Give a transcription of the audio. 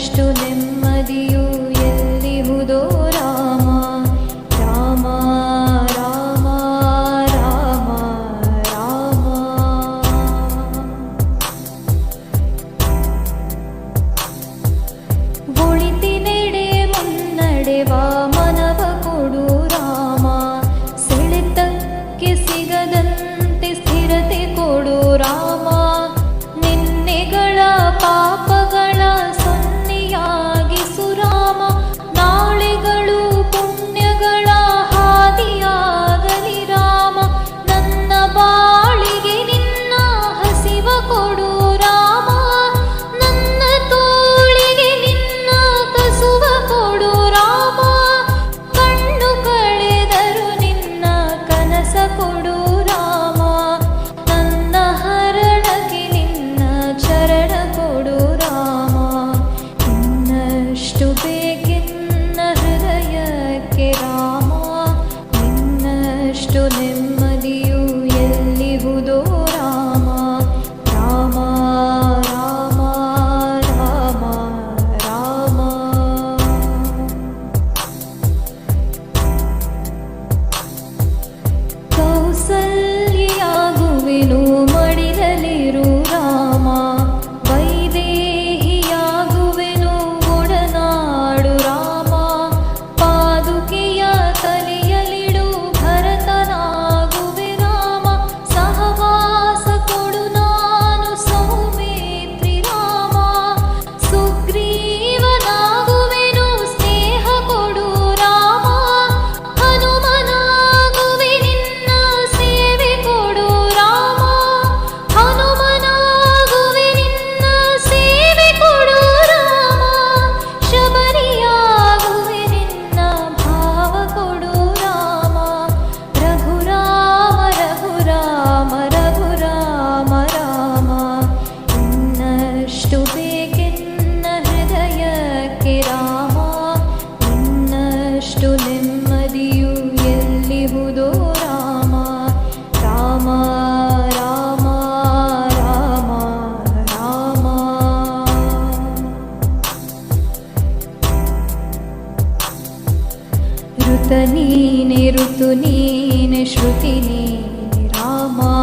षष्टु চলে हंसनीने ऋतुनीने श्रुतिनी रामा